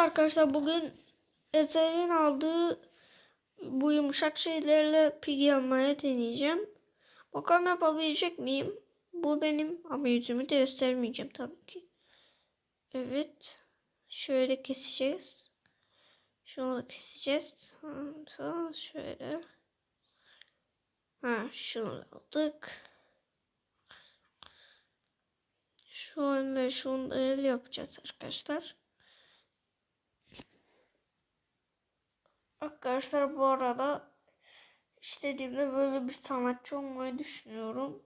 arkadaşlar bugün Ezel'in aldığı bu yumuşak şeylerle pigi yapmaya deneyeceğim. Bakalım yapabilecek miyim? Bu benim ama yüzümü de göstermeyeceğim tabii ki. Evet. Şöyle keseceğiz. Şunu da keseceğiz. Şöyle. Ha, şunu aldık. Şu anda şunu da el yapacağız arkadaşlar. Arkadaşlar bu arada istediğimde böyle bir sanatçı olmayı düşünüyorum.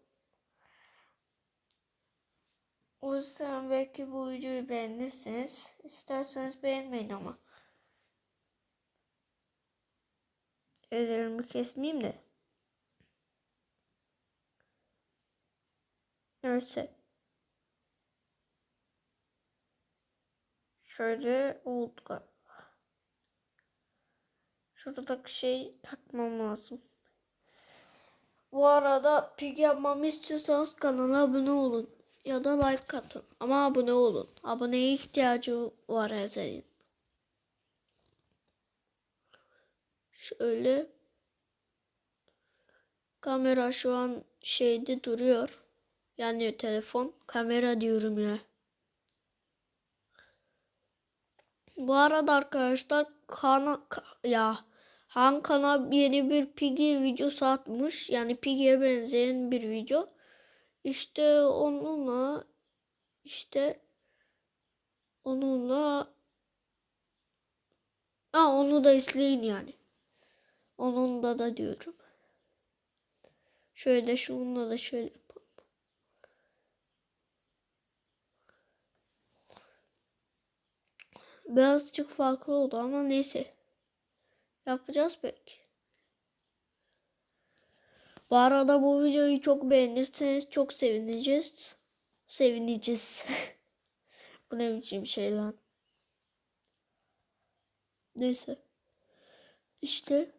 O yüzden belki bu videoyu beğenirsiniz. İsterseniz beğenmeyin ama. Ellerimi kesmeyeyim de. Neyse. Şöyle oldu. Şuradaki şey takmam lazım. Bu arada pig yapmamı istiyorsanız kanala abone olun. Ya da like atın. Ama abone olun. Aboneye ihtiyacı var Ezel'in. Şöyle. Kamera şu an şeyde duruyor. Yani telefon. Kamera diyorum ya. Bu arada arkadaşlar kana ya Han kanal yeni bir Piggy videosu atmış. Yani Piggy'ye benzeyen bir video. İşte onunla işte onunla ha onu da izleyin yani. Onunla da diyorum. Şöyle şununla da şöyle yapalım. Birazcık farklı oldu ama neyse. Yapacağız belki. Bu arada bu videoyu çok beğenirseniz çok sevineceğiz. Sevineceğiz. bu ne biçim şey lan. Neyse. İşte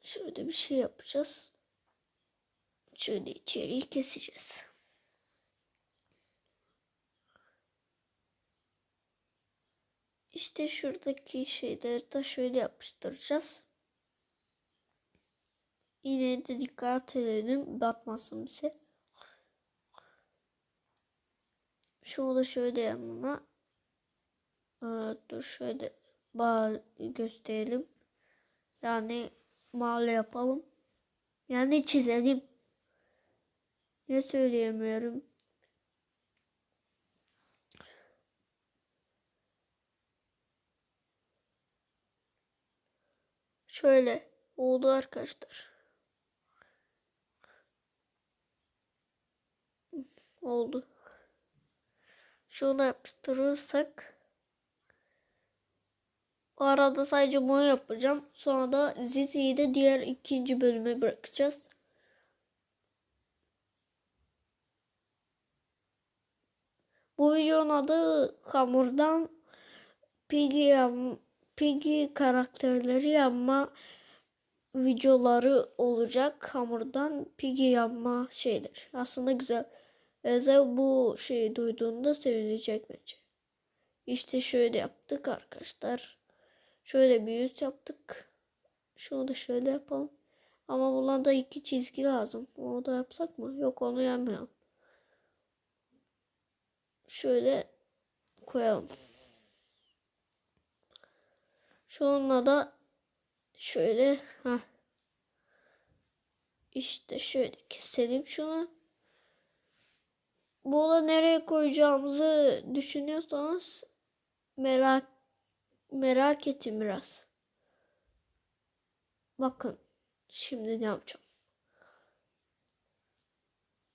şöyle bir şey yapacağız. Şöyle içeriği keseceğiz. İşte şuradaki şeyleri de şöyle yapıştıracağız. Yine de dikkat edelim batmasın bize. Şunu da şöyle yanına. Aa, dur şöyle gösterelim. Yani mahalle yapalım. Yani çizelim. Ne söyleyemiyorum. Şöyle oldu arkadaşlar. Oldu. Şunu yapıştırırsak o arada sadece bunu yapacağım. Sonra da Zizi'yi de diğer ikinci bölüme bırakacağız. Bu videonun adı hamurdan Piggy Piggy karakterleri yapma videoları olacak. Hamurdan Piggy yapma şeyler. Aslında güzel. Eze bu şeyi duyduğunda sevinecek bence. İşte şöyle yaptık arkadaşlar. Şöyle bir yüz yaptık. Şunu da şöyle yapalım. Ama buna da iki çizgi lazım. Onu da yapsak mı? Yok onu yapmayalım. Şöyle koyalım. Şununla da şöyle ha işte şöyle keselim şunu. Bunu nereye koyacağımızı düşünüyorsanız merak merak ettim biraz. Bakın şimdi ne yapacağım.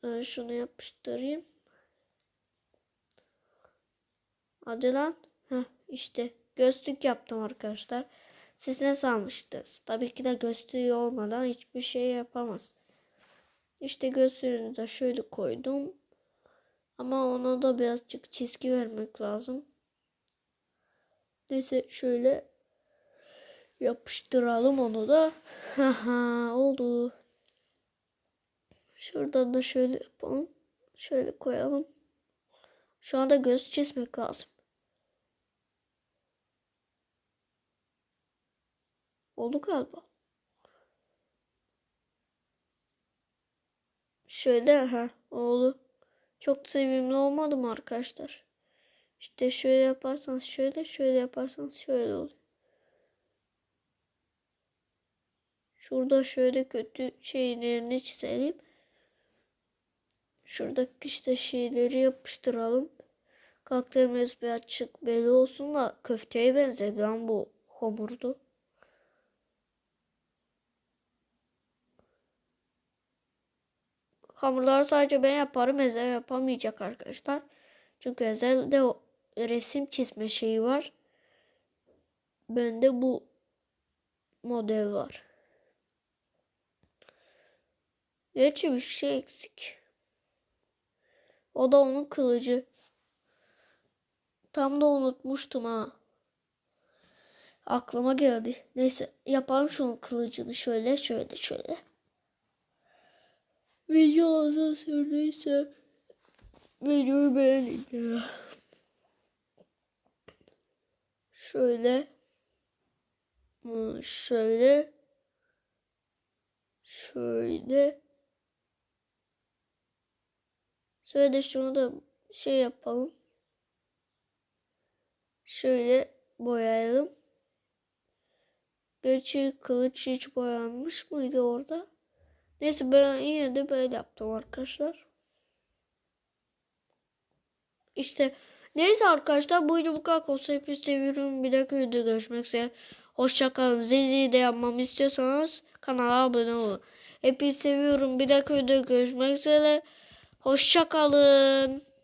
Ben şunu yapıştırayım. Hadi lan. Heh, işte gözlük yaptım arkadaşlar. Siz ne sanmıştınız? Tabii ki de gözlüğü olmadan hiçbir şey yapamaz. İşte gözlüğünü de şöyle koydum. Ama ona da birazcık çizgi vermek lazım. Neyse şöyle yapıştıralım onu da. Haha oldu. Şuradan da şöyle yapalım. Şöyle koyalım. Şu anda göz çizmek lazım. Oldu galiba. Şöyle ha oldu. Çok sevimli olmadı mı arkadaşlar? İşte şöyle yaparsanız şöyle, şöyle yaparsanız şöyle oluyor. Şurada şöyle kötü şeylerini çizelim. Şuradaki işte şeyleri yapıştıralım. Karakterimiz bir açık belli olsun da köfteye benzedi lan bu hamurdu. Hamurları sadece ben yaparım. Ezel yapamayacak arkadaşlar. Çünkü Ezel'de o resim çizme şeyi var. Bende bu model var. Gerçi bir şey eksik. O da onun kılıcı. Tam da unutmuştum ha. Aklıma geldi. Neyse yapalım şunun kılıcını şöyle şöyle şöyle. Video uzun sürdüyse videoyu beğenin ya. Şöyle. Şöyle. Şöyle. Şöyle şunu da şey yapalım. Şöyle boyayalım. Gerçi kılıç hiç boyanmış mıydı orada? Neyse ben yine de böyle yaptım arkadaşlar. İşte neyse arkadaşlar bu video bu kadar olsa hepinizi seviyorum. Bir dahaki videoda görüşmek üzere. Hoşçakalın. Zizi de yapmamı istiyorsanız kanala abone olun. Hepinizi seviyorum. Bir dahaki videoda görüşmek üzere. Hoşçakalın.